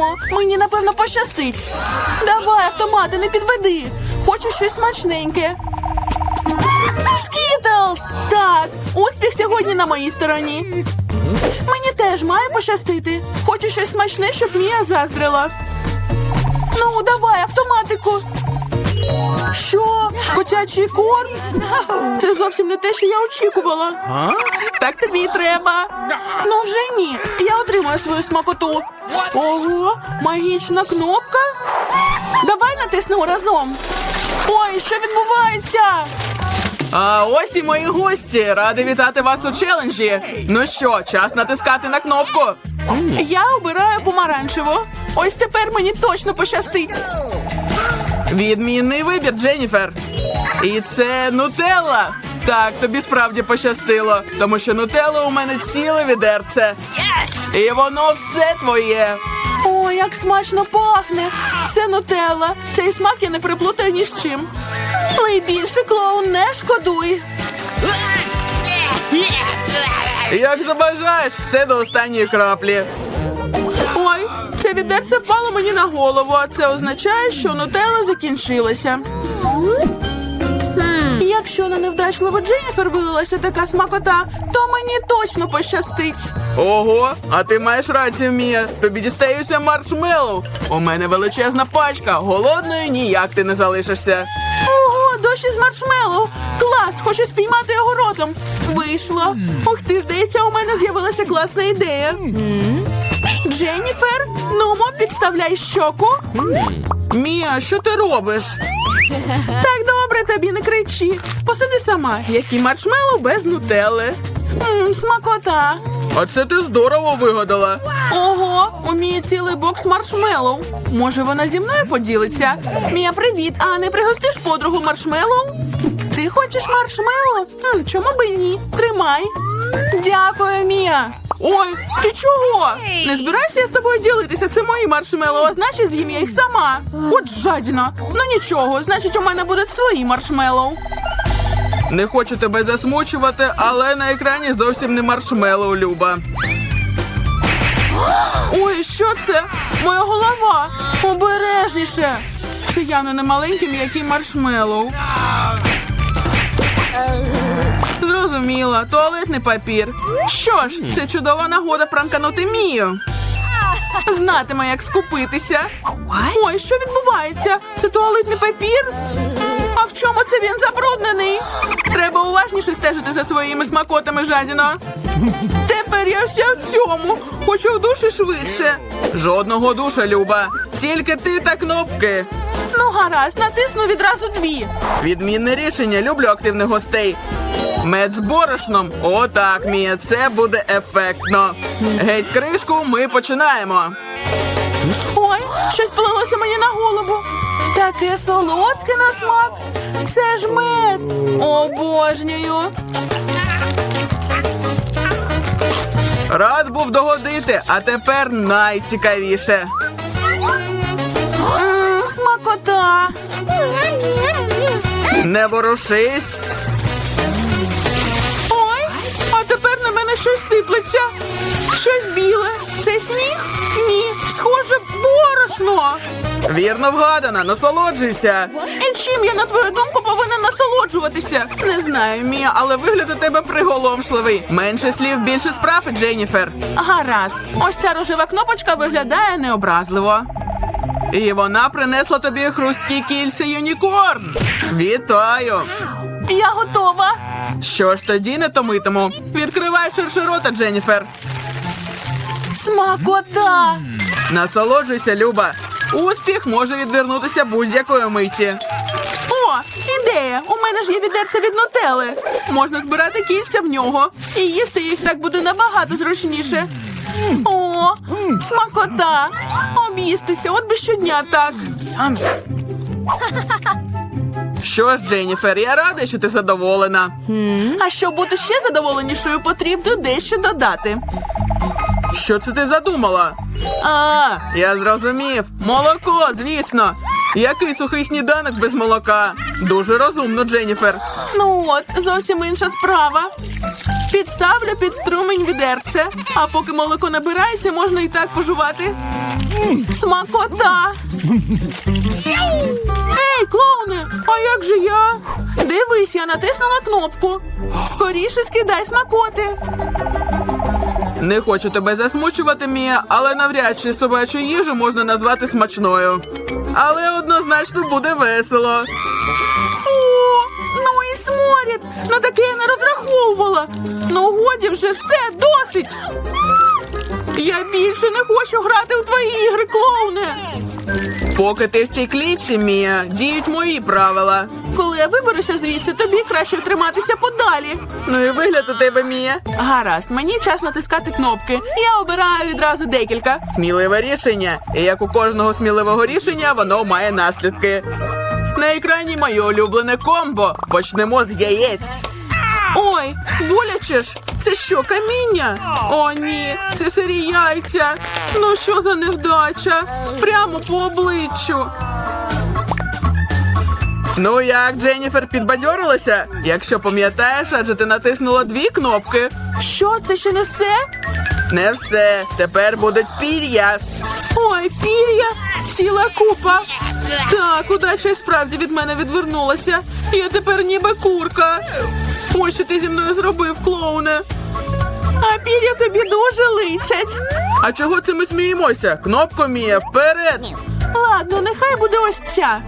спробуємо. Мені напевно пощастить. Давай, автомати, не підведи. Хочу щось смачненьке. Скітлз! Так, успіх сьогодні на моїй стороні. Мені теж має пощастити. Хочу щось смачне, щоб Мія заздрила. Ну, давай, автоматику. Що? Котячий корм? Це зовсім не те, що я очікувала. Так тобі й треба. Ну вже ні. Я отримаю свою смакоту. Ого, магічна кнопка. Давай натиснемо разом. Ой, що відбувається? А ось і мої гості. Радий вітати вас у челенджі. Ну що, час натискати на кнопку. Я обираю помаранчеву. Ось тепер мені точно пощастить. Відмінний вибір, Дженніфер. І це нутелла. Так, тобі справді пощастило, тому що нутелла у мене ціле відерце. І воно все твоє. Ой, як смачно пахне. Це нутелла. Цей смак я не приплутаю ні з чим. Але більше клоун не шкодуй. Як забажаєш, все до останньої краплі. Ой, це відерце впало мені на голову, а це означає, що нутелла закінчилася. Якщо на невдачливу Дженніфер вилилася така смакота, то мені точно пощастить. Ого, а ти маєш рацію, Мія. Тобі дістаються маршмеллоу. У мене величезна пачка. Голодною ніяк ти не залишишся. Ого, дощ із маршмеллоу! Клас, хочу спіймати його ротом. Вийшло. Ух ти, здається, у мене з'явилася класна ідея. Дженніфер, нумо, підставляй щоку. Мія, що ти робиш? Так добре, тобі не кричи. Посиди сама, які маршмеллоу без нутелли. Мм, смакота. А це ти здорово вигадала. Ого, у Мії цілий бокс маршмеллоу. Може, вона зі мною поділиться? Мія, привіт. А не пригостиш подругу маршмеллоу? Ти хочеш маршмеллоу? Хм, чому би ні? Тримай. Дякую, Мія. Ой, ти чого? Не збирайся я з тобою ділитися. Це мої маршмеллоу, а значить з'їм я їх сама. От жадіна. Ну нічого, значить, у мене будуть свої маршмеллоу. Не хочу тебе засмучувати, але на екрані зовсім не маршмеллоу, Люба. Ой, що це? Моя голова. Обережніше. Це явно не маленький м'який маршмеллоу. Зрозуміла, туалетний папір. Що ж, це чудова нагода пранканути Мію. Знатиме, як скупитися. Ой, що відбувається? Це туалетний папір? А в чому це він забруднений? Треба уважніше стежити за своїми смакотами, жадіно. Тепер я вся в цьому. Хочу в душі швидше. Жодного душа, Люба. Тільки ти та кнопки. Ну, гаразд, натисну відразу дві. Відмінне рішення. Люблю активних гостей. Мед з борошном. Отак, Мія, це буде ефектно. Геть кришку, ми починаємо. Ой, щось полилося мені на голову. Таке солодке на смак. Це ж мед. Обожнюю. Рад був догодити, а тепер найцікавіше. М, смакота. Не ворушись. Ой, а тепер на мене щось сиплеться. Щось біле. Це сніг? Ні, схоже, борошно. Вірно вгадана, насолоджуйся. І чим я, на твою думку, повинна насолоджуватися? Не знаю, Мія, але вигляд у тебе приголомшливий. Менше слів, більше справ, Дженніфер. Гаразд. Ось ця рожева кнопочка виглядає необразливо. І вона принесла тобі хрусткі кільця юнікорн. Вітаю! Я готова. Що ж тоді не томитиму? Відкривай ширше рота, Дженніфер. Смакота. Насолоджуйся, Люба. Успіх може відвернутися будь-якої миті. О, ідея! У мене ж є відерце від нутели. Можна збирати кільця в нього. І їсти їх так буде набагато зручніше. О, смакота! Об'їстися, от би щодня так. Що ж, Дженніфер, я радий, що ти задоволена. А щоб бути ще задоволенішою, потрібно дещо додати. Що це ти задумала? А, я зрозумів. Молоко, звісно. Який сухий сніданок без молока? Дуже розумно, Дженніфер. Ну от, зовсім інша справа. Підставлю під струмень відерце, а поки молоко набирається, можна і так пожувати. Смакота! Ей, клоуне, а як же я? Дивись, я натиснула кнопку. Скоріше скидай смакоти. Не хочу тебе засмучувати, Мія, але навряд чи собачу їжу можна назвати смачною. Але однозначно буде весело. Ну сморід! На таке я не розраховувала. Ну годі вже все, досить. Я більше не хочу грати у твої ігри, клоуне. Поки ти в цій клітці, Мія, діють мої правила. Коли я виберуся звідси, тобі краще триматися подалі. Ну і вигляд у тебе, Мія. Гаразд, мені час натискати кнопки. Я обираю відразу декілька. Сміливе рішення. І як у кожного сміливого рішення, воно має наслідки. На екрані моє улюблене комбо. Почнемо з яєць. Ой, боляче ж. Це що, каміння? О, ні, це сирі яйця. Ну що за невдача? Прямо по обличчю. Ну як, Дженніфер, підбадьорилася? Якщо пам'ятаєш, адже ти натиснула дві кнопки. Що, це ще не все? Не все. Тепер будуть пір'я. Ой, пір'я, ціла купа. Так, удача і справді від мене відвернулася. Я тепер ніби курка. Ось що ти зі мною зробив, клоуне. А пір'я тобі дуже личать. А чого це ми сміємося? Кнопко Мія, вперед! Ладно, нехай буде ось ця.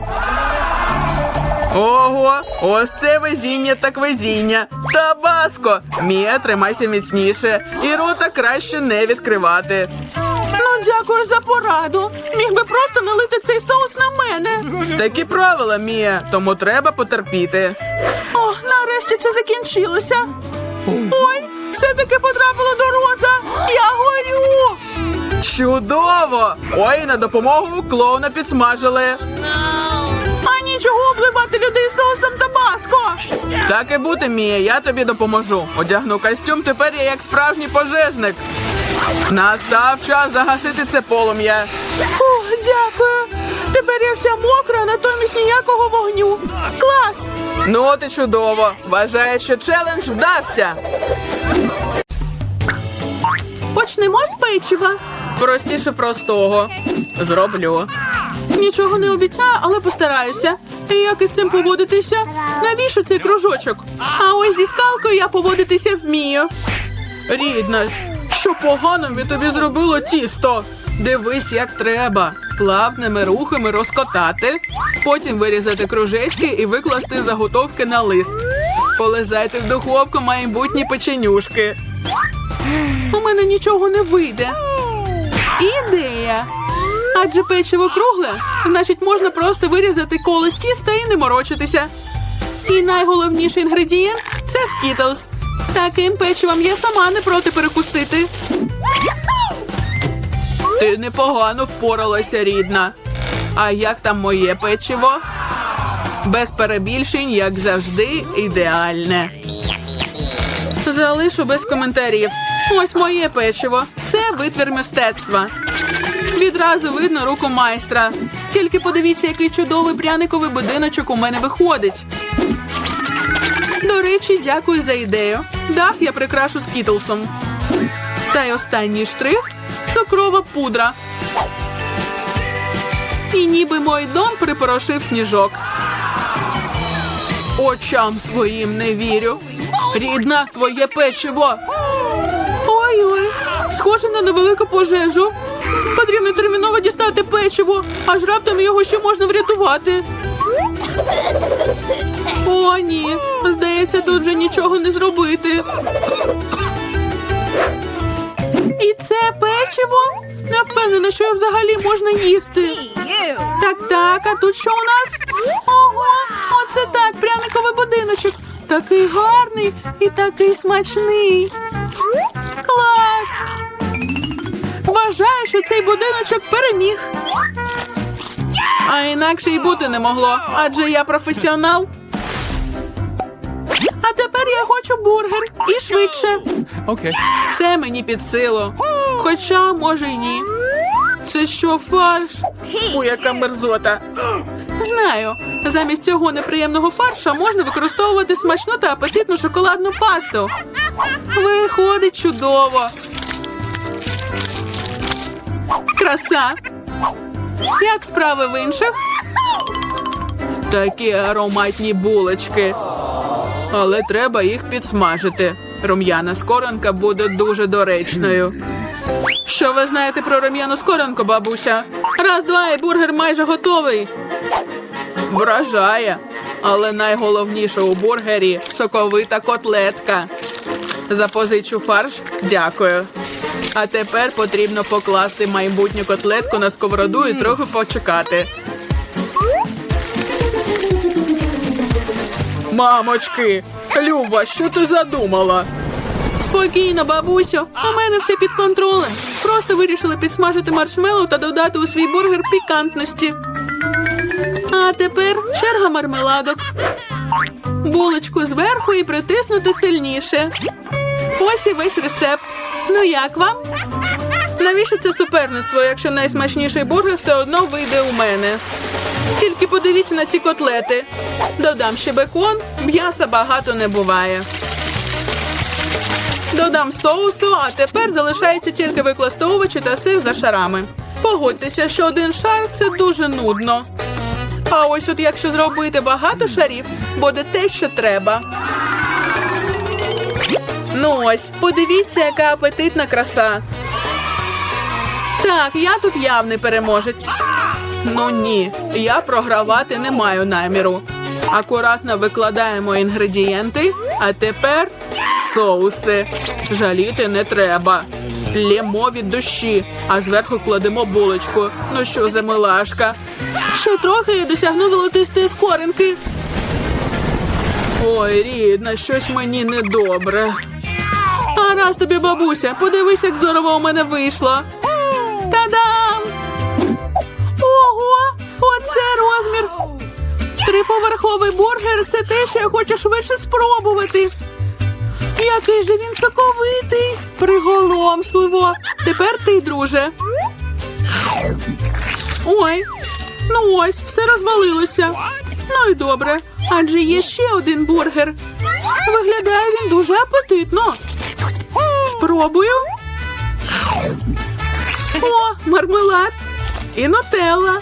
Ого, ось це везіння так везіння. Табаско! Мія, тримайся міцніше. І рота краще не відкривати. Ну, дякую за пораду. Міг би просто налити цей соус на мене. Такі правила, Мія, тому треба потерпіти. О, нарешті це закінчилося. Ой, все-таки потрапило до рота. Я горю. Чудово! Ой, на допомогу клоуна підсмажили. А нічого обливати людей соусом табаско. Так і бути, Мія, я тобі допоможу. Одягну костюм, тепер я як справжній пожежник. Настав час загасити це полум'я. О, дякую. Тепер я вся мокра, натомість ніякого вогню. Клас! Ну от і чудово. Вважаю, що челендж вдався. Почнемо з печива. Простіше простого. Зроблю. Нічого не обіцяю, але постараюся. І як із цим поводитися? Навіщо цей кружочок? А ось зі скалкою я поводитися вмію. Рідна, що поганим тобі зробило тісто? Дивись, як треба. Плавними рухами розкотати, потім вирізати кружечки і викласти заготовки на лист. Полизайте в духовку майбутні печенюшки. У мене нічого не вийде. Ідея. Адже печиво кругле, значить можна просто вирізати коло з тіста і не морочитися. І найголовніший інгредієнт це скітлз. Таким печивом я сама не проти перекусити. Ти непогано впоралася, рідна. А як там моє печиво? Без перебільшень, як завжди, ідеальне. Залишу без коментарів. Ось моє печиво. Це витвір мистецтва. Відразу видно руку майстра. Тільки подивіться, який чудовий пряниковий будиночок у мене виходить. До речі, дякую за ідею. Дах я прикрашу скітлсом. Та й останній штрих цукрова пудра. І ніби мой дом припорошив сніжок. Очам своїм не вірю. Рідна, твоє печиво. Ой-ой, схоже на невелику пожежу. Потрібно терміново дістати печиво, аж раптом його ще можна врятувати. О, ні. Здається, тут вже нічого не зробити. І це печиво? Не впевнена, що його взагалі можна їсти. Так, так, а тут що у нас? Ого, оце так, пряниковий будиночок. Такий гарний і такий смачний. Клас! Вважаю, що цей будиночок переміг. А інакше й бути не могло, адже я професіонал. А тепер я хочу бургер і швидше. Okay. Це мені під силу. Хоча, може, й ні. Це що, фарш? Фу, яка мерзота. Знаю. Замість цього неприємного фарша можна використовувати смачну та апетитну шоколадну пасту. Виходить чудово. Краса. Як справи в інших? Такі ароматні булочки. Але треба їх підсмажити. Рум'яна скоринка буде дуже доречною. Що ви знаєте про рум'яну скоринку, бабуся? Раз, два, і бургер майже готовий. Вражає. Але найголовніше у бургері соковита котлетка. Запозичу фарш. Дякую. А тепер потрібно покласти майбутню котлетку на сковороду і трохи почекати. Мамочки, Люба, що ти задумала? Спокійно, бабусю. У мене все під контролем. Просто вирішила підсмажити маршмеллоу та додати у свій бургер пікантності. А тепер черга мармеладок. Булочку зверху і притиснути сильніше. Ось і весь рецепт. Ну як вам? Навіщо це суперництво, якщо найсмачніший бургер все одно вийде у мене? Тільки подивіться на ці котлети. Додам ще бекон, м'яса багато не буває. Додам соусу, а тепер залишається тільки викласти овочі та сир за шарами. Погодьтеся, що один шар це дуже нудно. А ось от якщо зробити багато шарів, буде те, що треба. Ну ось, подивіться, яка апетитна краса. Так, я тут явний переможець. Ну ні, я програвати не маю наміру. Акуратно викладаємо інгредієнти, а тепер соуси. Жаліти не треба. Лємо від душі, а зверху кладемо булочку. Ну що за милашка? Ще трохи і досягну золотистої скоринки. Ой, рідна, щось мені недобре. А раз тобі, бабуся, подивись, як здорово у мене вийшло. Та-дам! Ого! Оце розмір! Триповерховий бургер це те, що я хочу швидше спробувати. Який же він соковитий, приголомшливо. Тепер ти, друже. Ой, ну ось, все розвалилося. Ну і добре, адже є ще один бургер. Виглядає він дуже апетитно. Спробую. О, мармелад і нутелла.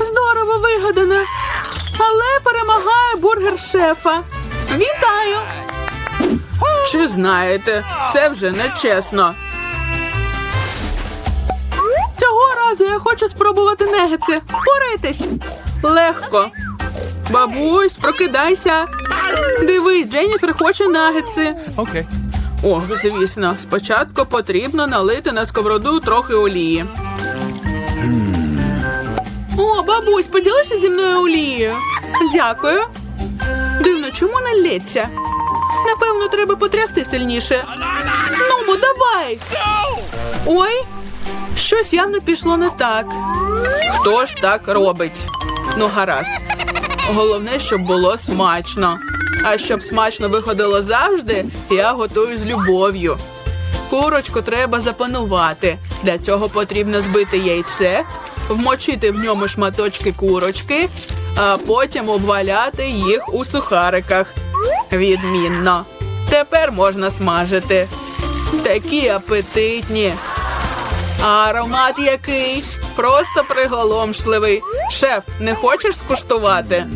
Здорово вигадано. Але перемагає бургер шефа. Вітаю! Чи знаєте, це вже не чесно. Цього разу я хочу спробувати негетси. Впорайтесь. Легко. Бабусь, прокидайся. Дивись, Дженніфер хоче нагетси. Okay. О, звісно, спочатку потрібно налити на сковороду трохи олії. О, бабусь, поділишся зі мною олією. Дякую. Дивно, чому не лється? Напевно, треба потрясти сильніше. Ну, бо давай. Ой, щось явно пішло не так. Хто ж так робить? Ну, гаразд. Головне, щоб було смачно. А щоб смачно виходило завжди, я готую з любов'ю. Курочку треба запанувати. Для цього потрібно збити яйце, вмочити в ньому шматочки курочки, а потім обваляти їх у сухариках. Відмінно. Тепер можна смажити. Такі апетитні. А аромат який? Просто приголомшливий. Шеф, не хочеш скуштувати?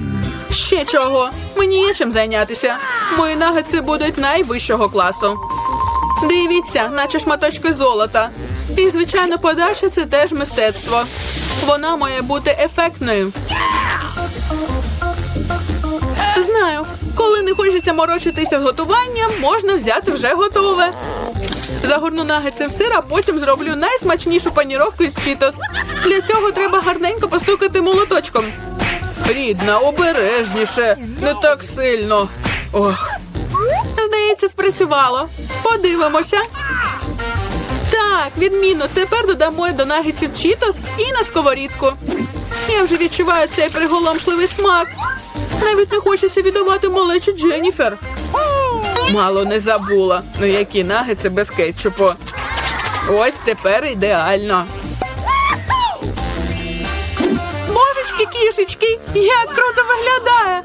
Ще чого? Мені є чим зайнятися. Мої нагетси будуть найвищого класу. Дивіться, наче шматочки золота. І, звичайно, подача це теж мистецтво. Вона має бути ефектною. Знаю, коли не хочеться морочитися з готуванням, можна взяти вже готове. Загорну нагетси в сир, а потім зроблю найсмачнішу паніровку із чітос. Для цього треба гарненько постукати молоточком. Рідна, обережніше, не так сильно. Ох. Здається, спрацювало. Подивимося. Так, відмінно. Тепер додамо до нагетсів чітос і на сковорідку. Я вже відчуваю цей приголомшливий смак. Навіть не хочеться віддавати малечі Дженніфер. Мало не забула. Ну які нагетси без кетчупу. Ось тепер ідеально. Божечки, як круто виглядає!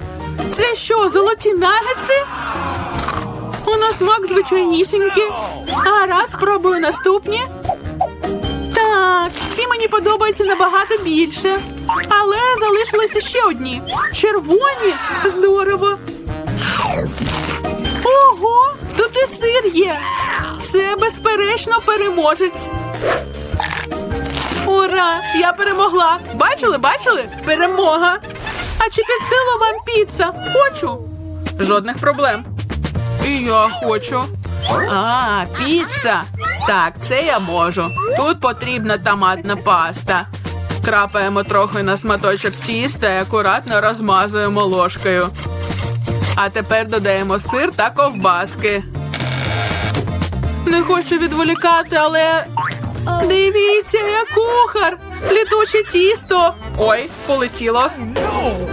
Це що, золоті нагетси? Ну, на смак звичайнісінькі. Гаразд, спробую наступні. Так, ці мені подобаються набагато більше. Але залишилися ще одні. Червоні. Здорово. Ого, тут і сир є. Це безперечно переможець. Ура! Я перемогла! Бачили, бачили? Перемога! А чи під силу вам піца? Хочу. Жодних проблем. І я хочу. А, піца. Так, це я можу. Тут потрібна томатна паста. Крапаємо трохи на сматочок тіста і акуратно розмазуємо ложкою. А тепер додаємо сир та ковбаски. Не хочу відволікати, але. Дивіться, я кухар! Літуче тісто! Ой, полетіло.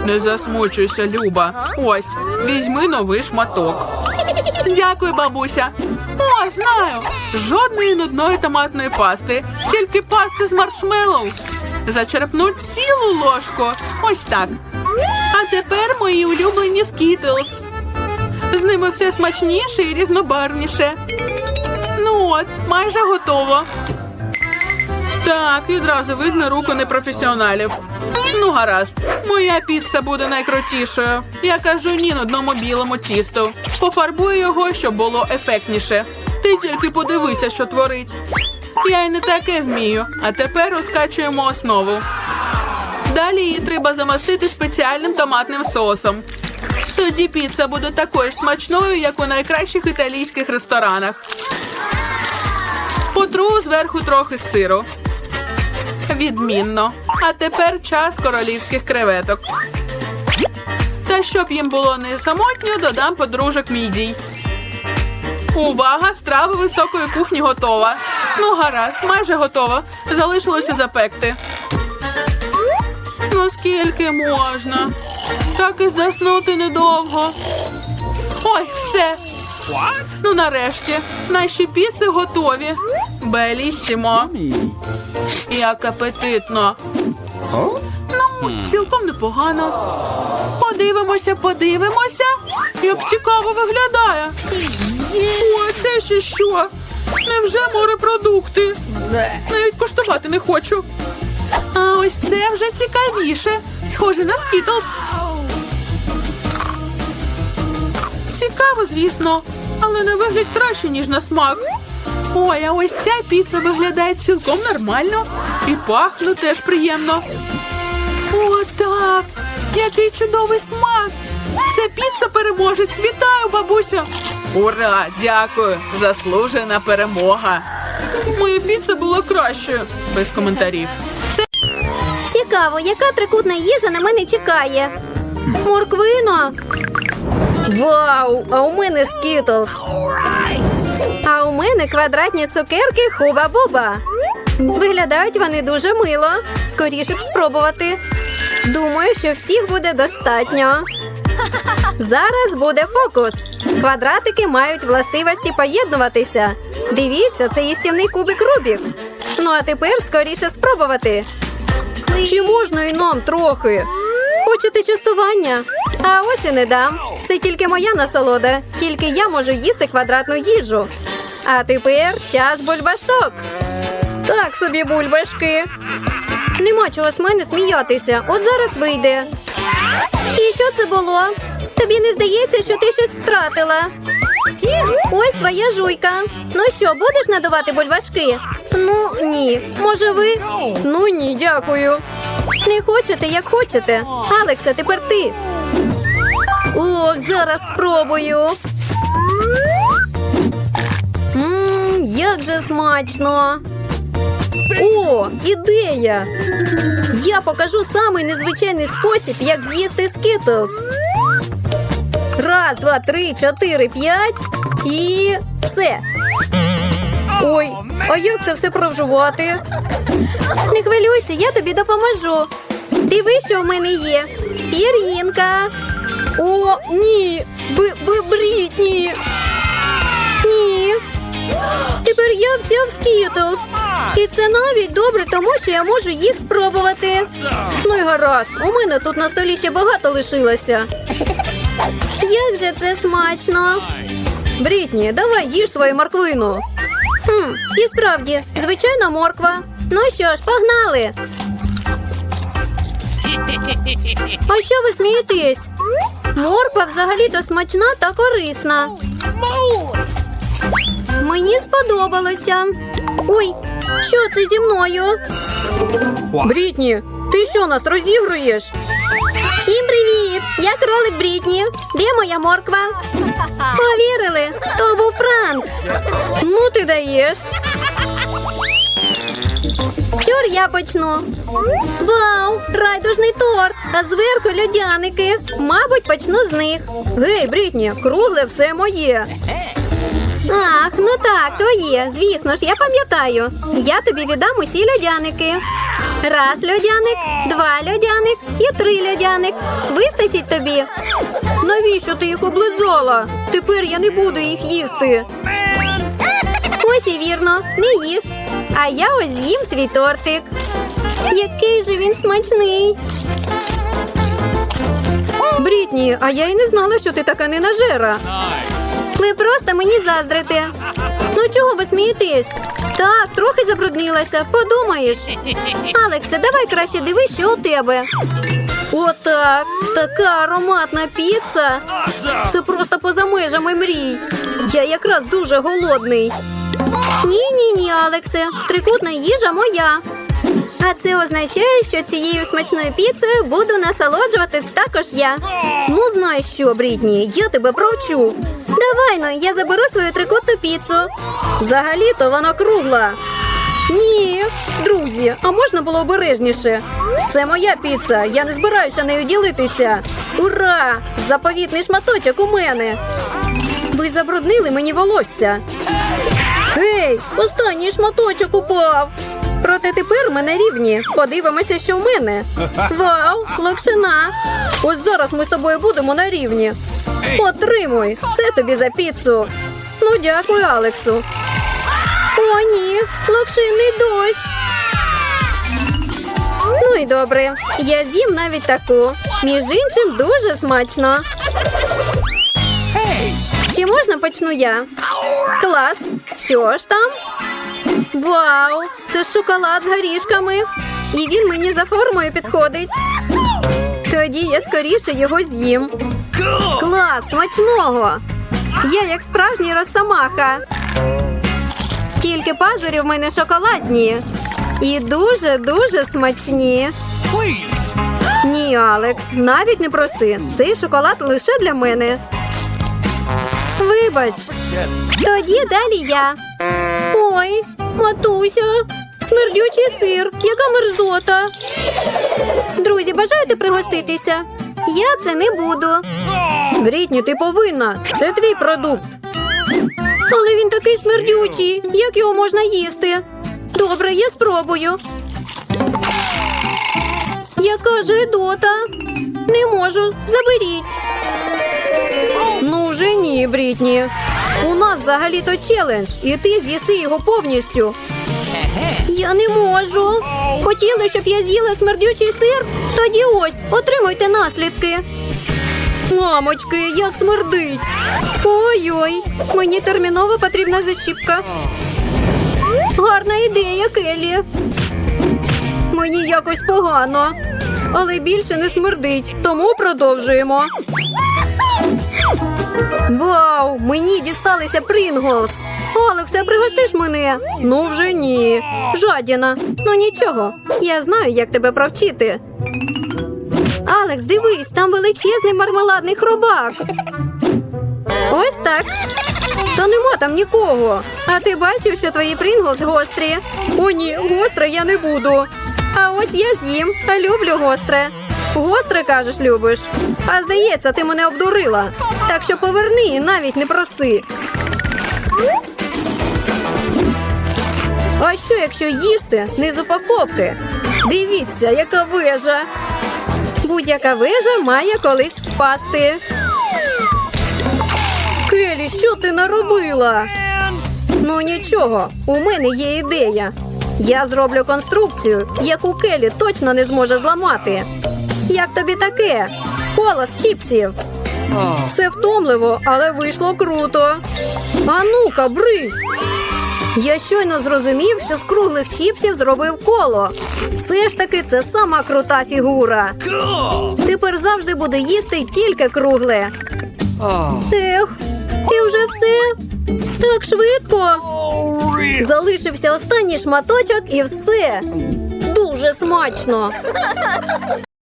Не засмучуйся, Люба. Ось, візьми новий шматок. Дякую, бабуся. О, знаю. Жодної нудної томатної пасти, тільки пасти з маршмеллоу. Зачерпнуть цілу ложку. Ось так. А тепер мої улюблені скітлз. З ними все смачніше і різнобарвніше. Ну от, майже готово. Так, відразу видно руку непрофесіоналів. Ну, гаразд, моя піца буде найкрутішою. Я кажу ні на одному білому тісту. Пофарбую його, щоб було ефектніше. Ти тільки подивися, що творить. Я й не таке вмію. А тепер розкачуємо основу. Далі її треба замастити спеціальним томатним соусом. Тоді піца буде такою ж смачною, як у найкращих італійських ресторанах. Потру зверху трохи сиру. Відмінно. А тепер час королівських креветок. Та щоб їм було не самотньо, додам подружок мідій. Увага! Страва високої кухні готова. Ну, гаразд, майже готова. Залишилося запекти. Ну скільки можна? Так і заснути недовго. Ой, все. Ну, нарешті, наші піци готові. Белісімо. Як апетитно. Ну, цілком непогано. Подивимося, подивимося. Як цікаво виглядає. О, це ще що? Невже морепродукти? Навіть коштувати не хочу. А ось це вже цікавіше. Схоже на скітлс. Цікаво, звісно, але на вигляд краще, ніж на смак. Ой, а ось ця піца виглядає цілком нормально і пахне теж приємно. О, так! Який чудовий смак! Це піца переможець! Вітаю, бабуся! Ура! Дякую! Заслужена перемога! Моя піца була кращою. Без коментарів. Цікаво, яка трикутна їжа на мене чекає. Морквино. Вау! А у мене скітлс. А у мене квадратні цукерки хуба-буба. Виглядають вони дуже мило. Скоріше б спробувати. Думаю, що всіх буде достатньо. Зараз буде фокус. Квадратики мають властивості поєднуватися. Дивіться, це їстівний кубик Рубік. Ну а тепер скоріше спробувати. Чи можна і нам трохи? Хочете частування? А ось і не дам. Це тільки моя насолода. Тільки я можу їсти квадратну їжу. А тепер час бульбашок. Так собі бульбашки. Нема чого з мене сміятися. От зараз вийде. І що це було? Тобі не здається, що ти щось втратила? Ось твоя жуйка. Ну що, будеш надавати бульбашки? Ну ні. Може, ви? Ну ні, дякую. Не хочете, як хочете. Алекса, тепер ти. Ох, зараз спробую. Мм, як же смачно. О, ідея! Я покажу самий незвичайний спосіб, як з'їсти скітлс. Раз, два, три, чотири, п'ять і все. Ой, а як це все прожувати? Не хвилюйся, я тобі допоможу. Дивись, що в мене є. Пір'їнка. О, ні. Б, б, Брітні. Ні. Тепер я вся в скітлс. І це навіть добре, тому що я можу їх спробувати. Ну й гаразд, у мене тут на столі ще багато лишилося. Як же це смачно! Брітні, давай їж свою морквину. Хм, і справді, звичайна морква. Ну що ж, погнали. А що ви смієтесь? Морква взагалі-то смачна та корисна. Мені сподобалося. Ой, що це зі мною? Брітні, ти що нас розігруєш? Всім привіт! Я кролик Брітні. Де моя морква? Повірили? То був пранк. Ну ти даєш. Чур я почну. Вау! Райдужний торт, а зверху льодяники. Мабуть, почну з них. Гей, Брітні, кругле все моє. Ах, ну так, твоє. Звісно ж, я пам'ятаю. Я тобі віддам усі льодяники. Раз льодяник, два льодяник і три льодяник. Вистачить тобі. Навіщо ти їх облизала? Тепер я не буду їх їсти. Ось і вірно, не їж. А я ось з'їм свій тортик. Який же він смачний. Брітні, а я й не знала, що ти така ненажера. Ви просто мені заздрите. Ну чого ви смієтесь? Так, трохи забруднилася, подумаєш. Алексе, давай краще дивись, що у тебе. Отак. Така ароматна піца. Це просто поза межами мрій. Я якраз дуже голодний. Ні, ні, ні, Алексе. Трикутна їжа моя. А це означає, що цією смачною піцею буду насолоджуватись також я. Ну, знаєш що, Брітні, я тебе провчу. Давай ну, я заберу свою трикутну піцу. Взагалі-то вона кругла. Ні, друзі, а можна було обережніше? Це моя піца, я не збираюся нею ділитися. Ура! Заповітний шматочок у мене. Ви забруднили мені волосся. Гей, останній шматочок упав. Проте тепер ми на рівні. Подивимося, що в мене. Вау, локшина. Ось зараз ми з тобою будемо на рівні. Отримуй, це тобі за піцу. Ну, дякую, Алексу. О, ні, локшинний дощ. Ну і добре. Я з'їм навіть таку. Між іншим, дуже смачно. Чи можна почну я? Клас. Що ж там? Вау! Це шоколад з горішками. І він мені за формою підходить. Тоді я скоріше його з'їм. Клас, смачного! Я як справжній росомаха. Тільки пазурі в мене шоколадні. І дуже-дуже смачні. Please. Ні, Алекс, навіть не проси. Цей шоколад лише для мене. Вибач. Тоді далі я. Ой, матуся, смердючий сир, яка мерзота. Друзі, бажаєте пригоститися? Я це не буду. Брітні, ти повинна. Це твій продукт. Але він такий смердючий. Як його можна їсти? Добре, я спробую. Яка ж гидота? Не можу, заберіть. Ну вже ні, Брітні. У нас взагалі-то челендж, і ти з'їси його повністю. Я не можу. Хотіли, щоб я з'їла смердючий сир? Тоді ось, отримуйте наслідки. Мамочки, як смердить. Ой-ой, мені терміново потрібна защіпка. Гарна ідея, Келлі. Мені якось погано, але більше не смердить, тому продовжуємо. Вау! Мені дісталися Прінглс. Алексе, пригостиш мене? Ну вже ні. Жадіна. Ну нічого. Я знаю, як тебе провчити. Алекс, дивись, там величезний мармеладний хробак. Ось так. Та нема там нікого. А ти бачив, що твої Прінглс гострі? О, ні, гостре я не буду. А ось я з'їм, люблю гостре. Гостре, кажеш, любиш. А здається, ти мене обдурила. Так що поверни і навіть не проси. А що, якщо їсти не з упаковки? Дивіться, яка вежа. Будь-яка вежа має колись впасти. Келі, що ти наробила? Ну нічого, у мене є ідея. Я зроблю конструкцію, яку Келі точно не зможе зламати. Як тобі таке? Колос чіпсів. Все втомливо, але вийшло круто. А ну-ка, бризь! Я щойно зрозумів, що з круглих чіпсів зробив коло. Все ж таки, це сама крута фігура. Тепер завжди буду їсти тільки кругле. Ех, і вже все. Так швидко. Залишився останній шматочок і все. Дуже смачно.